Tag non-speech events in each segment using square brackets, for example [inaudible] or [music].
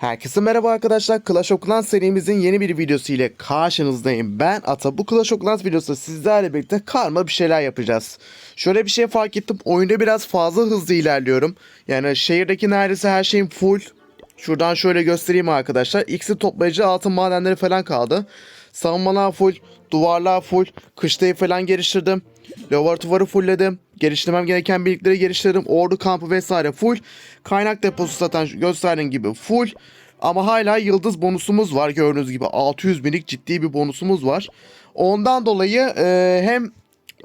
Herkese merhaba arkadaşlar. Clash of Clans serimizin yeni bir videosu ile karşınızdayım. Ben Ata. Bu Clash of Clans videosu sizlerle birlikte karma bir şeyler yapacağız. Şöyle bir şey fark ettim. Oyunda biraz fazla hızlı ilerliyorum. Yani şehirdeki neredeyse her şeyim full. Şuradan şöyle göstereyim arkadaşlar. X'i toplayıcı altın madenleri falan kaldı. Savunmalar full. Duvarlar full. Kışlayı falan geliştirdim. Laboratuvarı fullledim. Geliştirmem gereken birlikleri geliştirdim. Ordu kampı vesaire full. Kaynak deposu zaten gösterdiğim gibi full. Ama hala yıldız bonusumuz var gördüğünüz gibi 600 binlik ciddi bir bonusumuz var. Ondan dolayı e, hem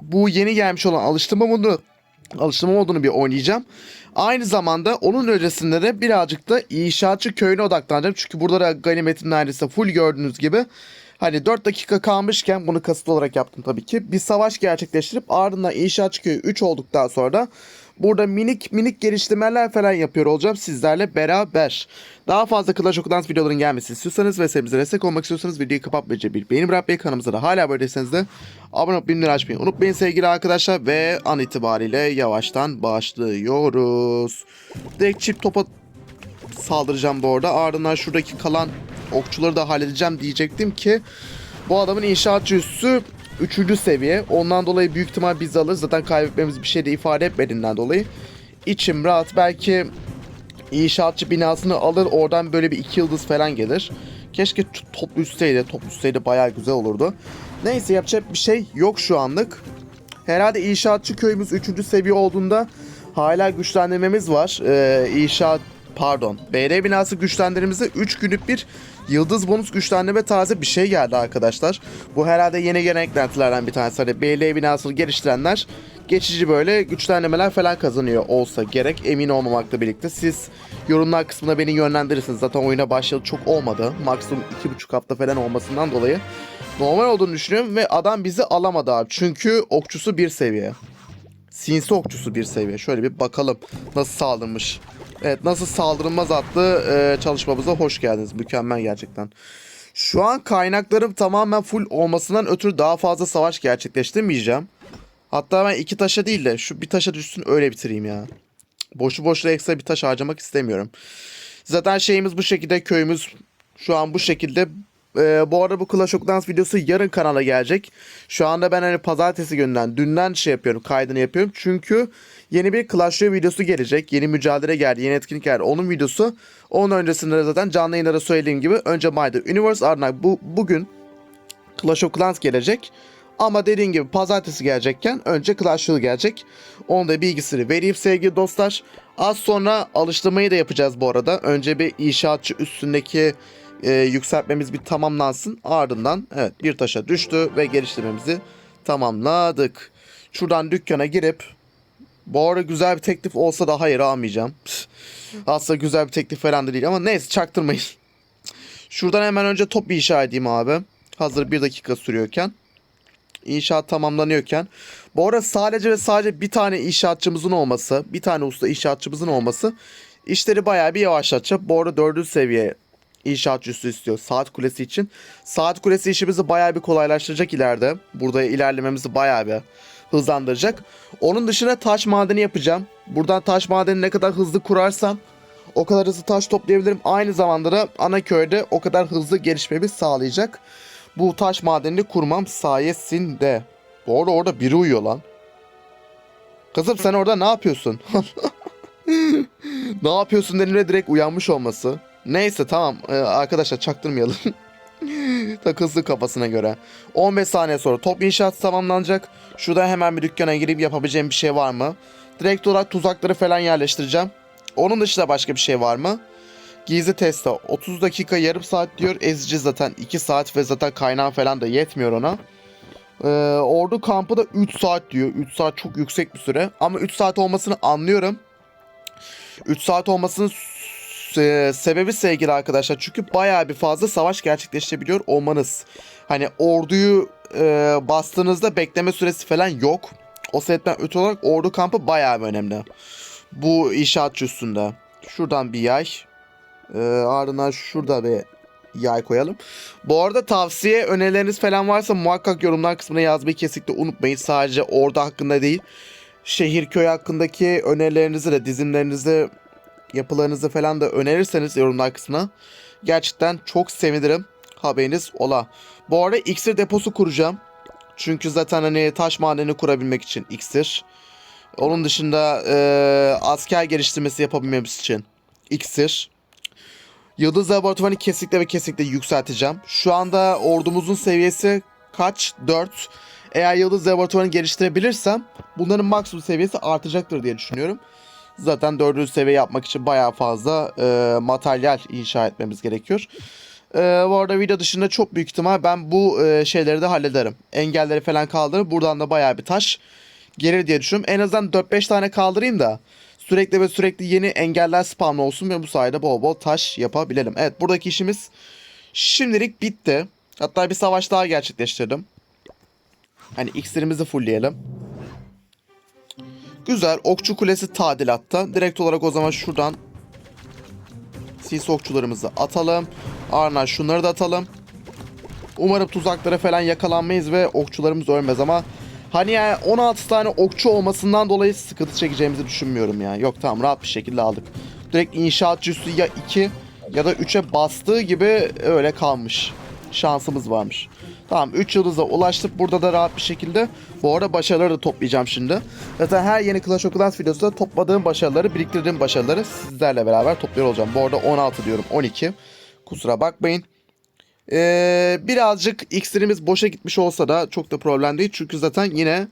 bu yeni gelmiş olan alıştırma modunu alıştırma modunu bir oynayacağım. Aynı zamanda onun öncesinde de birazcık da inşaatçı köyüne odaklanacağım. Çünkü burada da ganimetin neredeyse full gördüğünüz gibi. Hani 4 dakika kalmışken bunu kasıtlı olarak yaptım tabii ki. Bir savaş gerçekleştirip ardından inşaatçı köyü 3 olduktan sonra burada minik minik geliştirmeler falan yapıyor olacağım sizlerle beraber. Daha fazla Clash of Clans videoların gelmesini istiyorsanız ve serimize destek olmak istiyorsanız videoyu kapatmayınca bir beğeni bırakmayı kanalımıza da hala böyle değilseniz de abone olup bildirimleri açmayı unutmayın sevgili arkadaşlar ve an itibariyle yavaştan başlıyoruz. Direkt çift topa saldıracağım bu arada. Ardından şuradaki kalan okçuları da halledeceğim diyecektim ki bu adamın inşaatçı üssü 3. seviye. Ondan dolayı büyük ihtimal biz alırız. Zaten kaybetmemiz bir şey de ifade etmediğinden dolayı. İçim rahat. Belki inşaatçı binasını alır. Oradan böyle bir iki yıldız falan gelir. Keşke t- toplu üstseydi. Toplu üstseydi bayağı güzel olurdu. Neyse yapacak bir şey yok şu anlık. Herhalde inşaatçı köyümüz 3. seviye olduğunda hala güçlendirmemiz var. Ee, inşaat pardon. BR binası güçlendirmemize 3 günlük bir yıldız bonus güçlendirme taze bir şey geldi arkadaşlar. Bu herhalde yeni gelen eklentilerden bir tanesi. Hani BL binasını geliştirenler geçici böyle güçlendirmeler falan kazanıyor olsa gerek emin olmamakla birlikte. Siz yorumlar kısmına beni yönlendirirsiniz. Zaten oyuna başlayalı çok olmadı. Maksimum 2,5 hafta falan olmasından dolayı normal olduğunu düşünüyorum ve adam bizi alamadı abi. Çünkü okçusu bir seviye. Sinsi okçusu bir seviye. Şöyle bir bakalım nasıl saldırmış. Evet nasıl saldırılmaz adlı e, çalışmamıza hoş geldiniz. Mükemmel gerçekten. Şu an kaynaklarım tamamen full olmasından ötürü daha fazla savaş gerçekleştirmeyeceğim. Hatta ben iki taşa değil de şu bir taşa düşsün öyle bitireyim ya. Boşu boşuna ekstra bir taş harcamak istemiyorum. Zaten şeyimiz bu şekilde köyümüz şu an bu şekilde. Ee, bu arada bu Clash of Clans videosu yarın kanala gelecek. Şu anda ben hani pazartesi günden dünden şey yapıyorum kaydını yapıyorum. Çünkü yeni bir Clash Royale videosu gelecek. Yeni mücadele geldi yeni etkinlik geldi. Onun videosu. Onun öncesinde de zaten canlı yayınlarda söylediğim gibi önce Mayda Universe ardından bu, bugün Clash of Clans gelecek. Ama dediğim gibi pazartesi gelecekken önce Clash Royale gelecek. Onun da bilgisini vereyim sevgili dostlar. Az sonra alıştırmayı da yapacağız bu arada. Önce bir inşaatçı üstündeki e, yükseltmemiz bir tamamlansın. Ardından evet bir taşa düştü ve geliştirmemizi tamamladık. Şuradan dükkana girip bu arada güzel bir teklif olsa da hayır almayacağım. Aslında güzel bir teklif falan da değil ama neyse çaktırmayın. Şuradan hemen önce top bir inşa edeyim abi. Hazır bir dakika sürüyorken. İnşaat tamamlanıyorken. Bu arada sadece ve sadece bir tane inşaatçımızın olması, bir tane usta inşaatçımızın olması işleri bayağı bir yavaşlatacak. Bu arada dördüncü seviye inşaatçısı istiyor saat kulesi için. Saat kulesi işimizi bayağı bir kolaylaştıracak ileride. Burada ilerlememizi bayağı bir hızlandıracak. Onun dışında taş madeni yapacağım. Buradan taş madeni ne kadar hızlı kurarsam o kadar hızlı taş toplayabilirim. Aynı zamanda da ana köyde o kadar hızlı gelişmemi sağlayacak. Bu taş madenini kurmam sayesinde. Bu arada orada biri uyuyor lan. Kızım sen orada ne yapıyorsun? [laughs] ne yapıyorsun dediğimde direkt uyanmış olması. Neyse tamam ee, arkadaşlar çaktırmayalım. [laughs] Takılsın kafasına göre. 15 saniye sonra top inşaatı tamamlanacak. Şurada hemen bir dükkana girip yapabileceğim bir şey var mı? Direkt olarak tuzakları falan yerleştireceğim. Onun dışında başka bir şey var mı? Gizli testa 30 dakika yarım saat diyor. Ezici zaten 2 saat ve zaten kaynağı falan da yetmiyor ona. Ee, ordu kampı da 3 saat diyor. 3 saat çok yüksek bir süre. Ama 3 saat olmasını anlıyorum. 3 saat olmasının e, sebebi sevgili arkadaşlar. Çünkü bayağı bir fazla savaş gerçekleşebiliyor olmanız. Hani orduyu e, bastığınızda bekleme süresi falan yok. O sebepten öte olarak ordu kampı bayağı bir önemli. Bu inşaatçı üstünde. Şuradan bir yay. E, ardından şurada bir yay koyalım. Bu arada tavsiye önerileriniz falan varsa muhakkak yorumlar kısmına yazmayı kesinlikle unutmayın. Sadece ordu hakkında değil. Şehir köy hakkındaki önerilerinizi de dizimlerinizi yapılarınızı falan da önerirseniz yorumlar kısmına gerçekten çok sevinirim. Haberiniz ola. Bu arada iksir deposu kuracağım. Çünkü zaten hani taş madeni kurabilmek için iksir. Onun dışında e, asker geliştirmesi yapabilmemiz için iksir. Yıldız laboratuvarını kesinlikle ve kesinlikle yükselteceğim. Şu anda ordumuzun seviyesi kaç? 4. Eğer yıldız laboratuvarını geliştirebilirsem bunların maksimum seviyesi artacaktır diye düşünüyorum. Zaten dördüncü seviye yapmak için bayağı fazla e, materyal inşa etmemiz gerekiyor. E, bu arada video dışında çok büyük ihtimal ben bu e, şeyleri de hallederim. Engelleri falan kaldırıp buradan da bayağı bir taş gelir diye düşünüyorum. En azından 4-5 tane kaldırayım da sürekli ve sürekli yeni engeller spamlı olsun ve bu sayede bol bol taş yapabilelim. Evet buradaki işimiz şimdilik bitti. Hatta bir savaş daha gerçekleştirdim. Hani iksirimizi fullleyelim. Güzel. Okçu kulesi tadilatta. Direkt olarak o zaman şuradan sis okçularımızı atalım. Ardından şunları da atalım. Umarım tuzaklara falan yakalanmayız ve okçularımız ölmez ama hani yani 16 tane okçu olmasından dolayı sıkıntı çekeceğimizi düşünmüyorum ya. Yok tamam rahat bir şekilde aldık. Direkt inşaatçı üstü ya 2 ya da 3'e bastığı gibi öyle kalmış. Şansımız varmış. Tamam 3 yıldıza ulaştık burada da rahat bir şekilde. Bu arada başarıları da toplayacağım şimdi. Zaten her yeni Clash of Clans videosunda topladığım başarıları, biriktirdiğim başarıları sizlerle beraber topluyor olacağım. Bu arada 16 diyorum 12. Kusura bakmayın. Ee, birazcık iksirimiz boşa gitmiş olsa da çok da problem değil. Çünkü zaten yine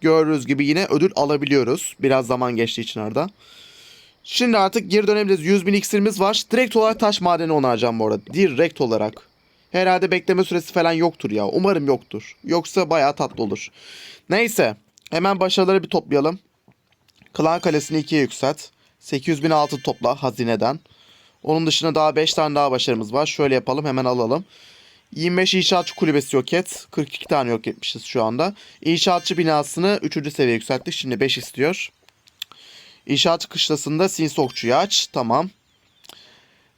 gördüğünüz gibi yine ödül alabiliyoruz. Biraz zaman geçtiği için arada. Şimdi artık geri dönebiliriz. 100 bin iksirimiz var. Direkt olarak taş madeni onaracağım bu arada. Direkt olarak. Herhalde bekleme süresi falan yoktur ya. Umarım yoktur. Yoksa bayağı tatlı olur. Neyse. Hemen başarıları bir toplayalım. Klan Kalesi'ni 2'ye yükselt. 800 bin altın topla hazineden. Onun dışında daha 5 tane daha başarımız var. Şöyle yapalım hemen alalım. 25 inşaatçı kulübesi yok et. 42 tane yok etmişiz şu anda. İnşaatçı binasını 3. seviye yükselttik. Şimdi 5 istiyor. İnşaatçı kışlasında sinsi okçuyu aç. Tamam.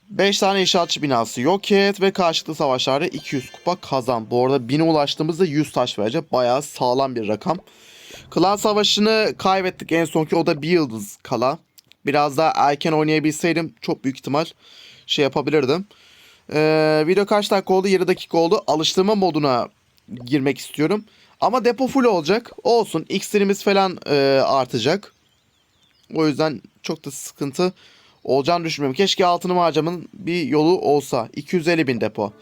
5 tane inşaatçı binası yok et ve karşılıklı savaşlarda 200 kupa kazan. Bu arada 1000'e ulaştığımızda 100 taş verecek. Bayağı sağlam bir rakam. Klan savaşını kaybettik en sonki o da bir yıldız kala. Biraz daha erken oynayabilseydim çok büyük ihtimal şey yapabilirdim. Ee, video kaç dakika oldu? 7 dakika oldu. Alıştırma moduna girmek istiyorum. Ama depo full olacak. Olsun. X'lerimiz falan e, artacak. O yüzden çok da sıkıntı olacağını düşünmüyorum. Keşke altını harcamanın bir yolu olsa. 250 bin depo.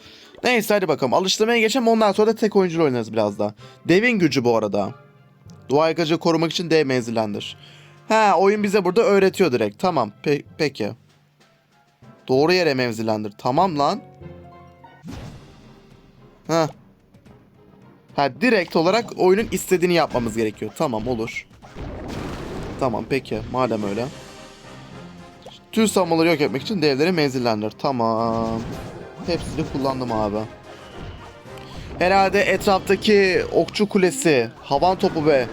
Neyse hadi bakalım. Alıştırmaya geçelim. Ondan sonra da tek oyunculu oynarız biraz daha. Devin gücü bu arada. Dua yakacı korumak için dev menzillendir. He oyun bize burada öğretiyor direkt. Tamam pe- peki. Doğru yere mevzilendir. Tamam lan. Ha. Ha direkt olarak oyunun istediğini yapmamız gerekiyor. Tamam olur. Tamam peki madem öyle. Tüm savunmaları yok etmek için devleri menzillendir. Tamam. Hepsini kullandım abi. Herhalde etraftaki okçu kulesi, havan topu ve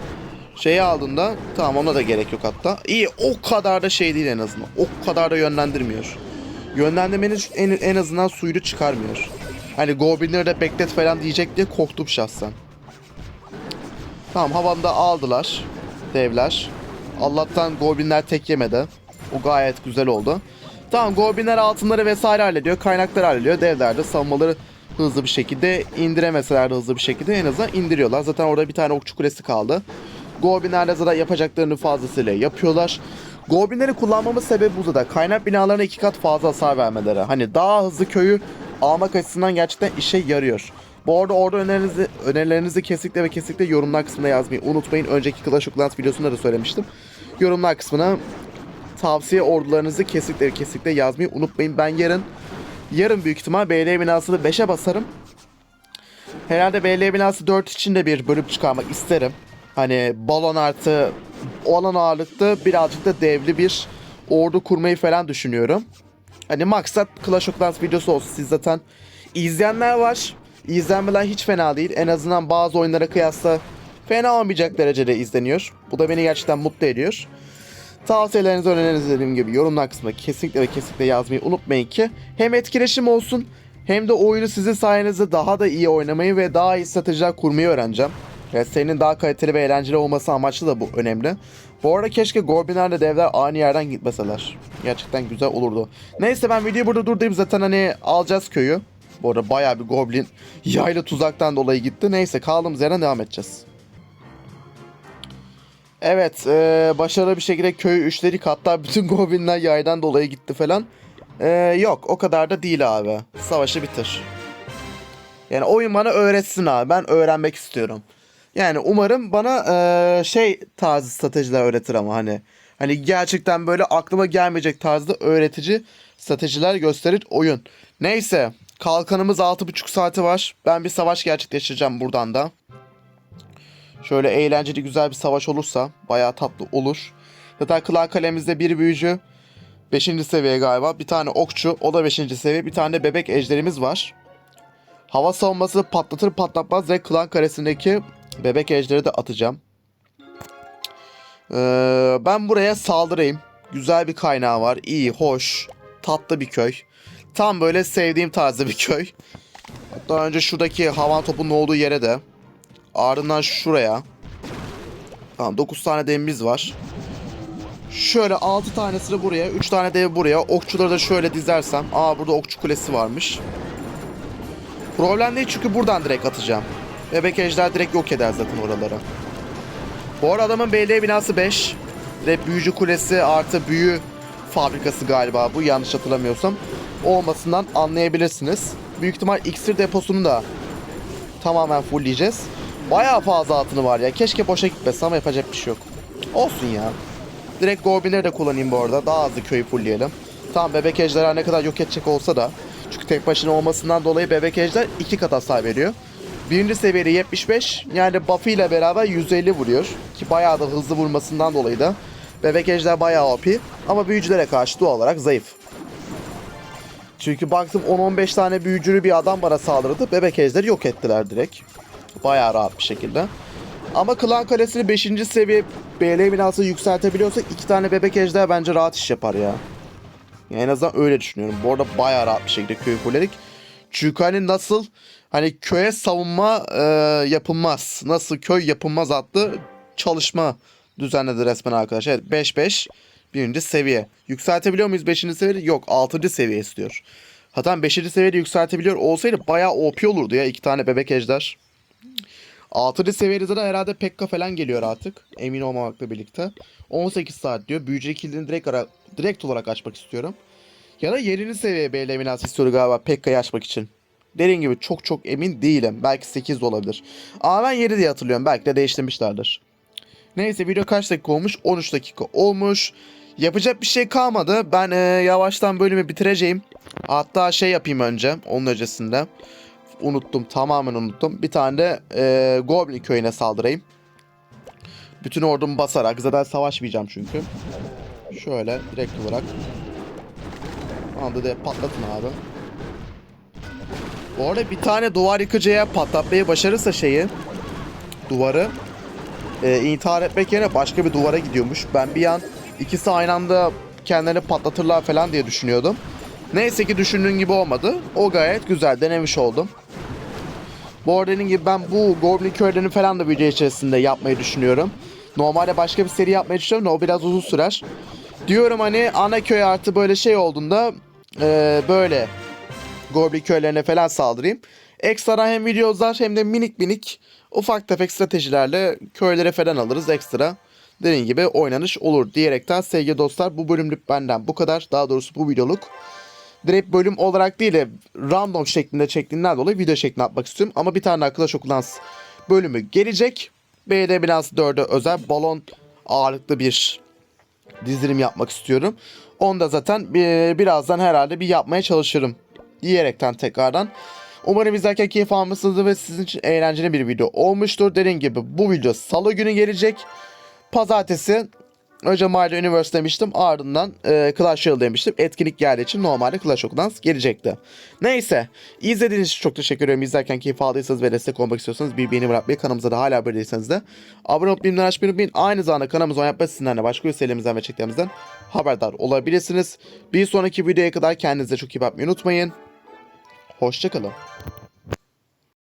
şeyi aldığında tamam ona da gerek yok hatta. İyi o kadar da şey değil en azından. O kadar da yönlendirmiyor. Yönlendirmenin en, en azından suyunu çıkarmıyor. Hani Goblinleri de beklet falan diyecek diye korktum şahsen. Tamam havanda aldılar devler. Allah'tan Goblinler tek yemedi. O gayet güzel oldu. Tamam Goblinler altınları vesaire hallediyor. Kaynakları hallediyor. Devler de savunmaları hızlı bir şekilde indiremeseler de hızlı bir şekilde en azından indiriyorlar. Zaten orada bir tane okçu kulesi kaldı. Goblinlerle zaten yapacaklarını fazlasıyla yapıyorlar. Goblinleri kullanmamız sebebi bu da. Kaynak binalarına iki kat fazla hasar vermeleri. Hani daha hızlı köyü almak açısından gerçekten işe yarıyor. Bu arada orada önerilerinizi, önerilerinizi kesinlikle ve kesinlikle yorumlar kısmına yazmayı unutmayın. Önceki Clash of Clans videosunda da söylemiştim. Yorumlar kısmına tavsiye ordularınızı kesinlikle kesinlikle yazmayı unutmayın. Ben yarın yarın büyük ihtimal BL binasını 5'e basarım. Herhalde BL binası 4 için de bir bölüm çıkarmak isterim. Hani balon artı olan ağırlıkta birazcık da devli bir ordu kurmayı falan düşünüyorum. Hani maksat Clash of Clans videosu olsun. Siz zaten izleyenler var. İzlenmeler hiç fena değil. En azından bazı oyunlara kıyasla fena olmayacak derecede izleniyor. Bu da beni gerçekten mutlu ediyor. Tavsiyelerinizi, önerilerinizi dediğim gibi yorumlar kısmına kesinlikle ve kesinlikle yazmayı unutmayın ki hem etkileşim olsun hem de oyunu sizin sayenizde daha da iyi oynamayı ve daha iyi stratejiler kurmayı öğreneceğim. Yani senin daha kaliteli ve eğlenceli olması amaçlı da bu önemli. Bu arada keşke Goblinlerle devler aynı yerden gitmeseler. Gerçekten güzel olurdu. Neyse ben videoyu burada durdurayım zaten hani alacağız köyü. Bu arada bayağı bir Goblin yaylı tuzaktan dolayı gitti. Neyse kaldığımız yerden devam edeceğiz. Evet e, başarılı bir şekilde köyü üçledik hatta bütün [laughs] Goblinler yaydan dolayı gitti falan. E, yok o kadar da değil abi. Savaşı bitir. Yani oyun bana öğretsin abi. Ben öğrenmek istiyorum. Yani umarım bana eee, şey tarzı stratejiler öğretir ama hani hani gerçekten böyle aklıma gelmeyecek tarzda öğretici stratejiler gösterir oyun. Neyse kalkanımız 6,5 saati var. Ben bir savaş gerçekleştireceğim buradan da. Şöyle eğlenceli güzel bir savaş olursa bayağı tatlı olur. Zaten klan kalemizde bir büyücü 5. seviye galiba. Bir tane okçu o da 5. seviye. Bir tane de bebek ejderimiz var. Hava savunması patlatır patlatmaz ve klan karesindeki bebek ejderi de atacağım. Ee, ben buraya saldırayım. Güzel bir kaynağı var. İyi, hoş, tatlı bir köy. Tam böyle sevdiğim tarzda bir köy. Hatta önce şuradaki havan topunun olduğu yere de. Ardından şuraya. Tamam 9 tane demimiz var. Şöyle 6 tanesini buraya, 3 tane de buraya. Okçuları da şöyle dizersem. Aa burada okçu kulesi varmış. Problem değil çünkü buradan direkt atacağım. Bebek ejder direkt yok eder zaten oraları. Bu arada adamın belediye binası 5. Direkt büyücü kulesi artı büyü fabrikası galiba bu yanlış hatırlamıyorsam. Olmasından anlayabilirsiniz. Büyük ihtimal iksir deposunu da tamamen fullleyeceğiz. Bayağı fazla altını var ya. Keşke boşa gitmese ama yapacak bir şey yok. Olsun ya. Direkt Goblinleri de kullanayım bu arada. Daha hızlı köyü fullleyelim. Tamam bebek ejderha ne kadar yok edecek olsa da. Çünkü tek başına olmasından dolayı bebek ejder iki kat hasar veriyor. Birinci seviyede 75 yani buff'ı ile beraber 150 vuruyor. Ki bayağı da hızlı vurmasından dolayı da bebek ejder bayağı OP. Ama büyücülere karşı doğal olarak zayıf. Çünkü baktım 10-15 tane büyücülü bir adam bana saldırdı. Bebek ejderi yok ettiler direkt. Bayağı rahat bir şekilde. Ama Klan Kalesi'ni 5. seviye BL binası yükseltebiliyorsak iki tane bebek ejder bence rahat iş yapar ya. Yani en azından öyle düşünüyorum. Bu arada bayağı rahat bir şekilde köyü fulledik. Çünkü hani nasıl hani köye savunma e, yapılmaz. Nasıl köy yapılmaz adlı çalışma düzenledi resmen arkadaşlar. Evet 5-5 birinci seviye. Yükseltebiliyor muyuz 5. seviyede? Yok 6. seviye istiyor. Hatta 5. seviyede yükseltebiliyor olsaydı bayağı OP olurdu ya. iki tane bebek ejder. 6. seviyede de herhalde Pekka falan geliyor artık. Emin olmamakla birlikte. 18 saat diyor. Büyücü kilidini direkt, ara, direkt olarak açmak istiyorum. Ya da 7. seviye BL binası istiyor galiba Pekka'yı açmak için. Dediğim gibi çok çok emin değilim. Belki 8 de olabilir. Ama ben 7 diye hatırlıyorum. Belki de değiştirmişlerdir. Neyse video kaç dakika olmuş? 13 dakika olmuş. Yapacak bir şey kalmadı. Ben e, yavaştan bölümü bitireceğim. Hatta şey yapayım önce. Onun öncesinde. Unuttum. Tamamen unuttum. Bir tane de e, Goblin köyüne saldırayım. Bütün ordumu basarak. Zaten savaşmayacağım çünkü. Şöyle direkt olarak. Anda da patlatın abi. Bu arada bir tane duvar yıkıcıya patlatmayı başarırsa şeyi duvarı e, intihar etmek yerine başka bir duvara gidiyormuş. Ben bir an ikisi aynı anda kendilerini patlatırlar falan diye düşünüyordum. Neyse ki düşündüğün gibi olmadı. O gayet güzel denemiş oldum. Bu arada dediğim gibi ben bu Goblin köylerini falan da video içerisinde yapmayı düşünüyorum. Normalde başka bir seri yapmayı düşünüyorum da o biraz uzun sürer. Diyorum hani ana köy artı böyle şey olduğunda e, böyle Goblin köylerine falan saldırayım. Ekstra hem videolar hem de minik minik ufak tefek stratejilerle köylere falan alırız ekstra. Dediğim gibi oynanış olur diyerekten sevgili dostlar bu bölümlük benden bu kadar. Daha doğrusu bu videoluk. Direkt bölüm olarak değil de random şeklinde çektiğinden dolayı video şeklinde atmak istiyorum. Ama bir tane Clash of Clans bölümü gelecek. BD Binance 4'e özel balon ağırlıklı bir dizilim yapmak istiyorum. Onu da zaten bir, birazdan herhalde bir yapmaya çalışırım. Diyerekten tekrardan. Umarım izlerken keyif almışsınızdır ve sizin için eğlenceli bir video olmuştur. Dediğim gibi bu video salı günü gelecek. Pazartesi önce Mario Universe demiştim ardından e, Clash Royale demiştim. Etkinlik geldiği için normalde Clash of Clans gelecekti. Neyse izlediğiniz için çok teşekkür ederim. İzlerken keyif aldıysanız ve destek olmak istiyorsanız bir beğeni bırakmayı kanalımıza da hala abone değilseniz de abone olup bildirimleri açmayı unutmayın. Aynı zamanda kanalımıza yapma sizden de başka üyelerimizden ve çektiğimizden haberdar olabilirsiniz. Bir sonraki videoya kadar kendinize çok iyi bakmayı unutmayın. Hoşçakalın.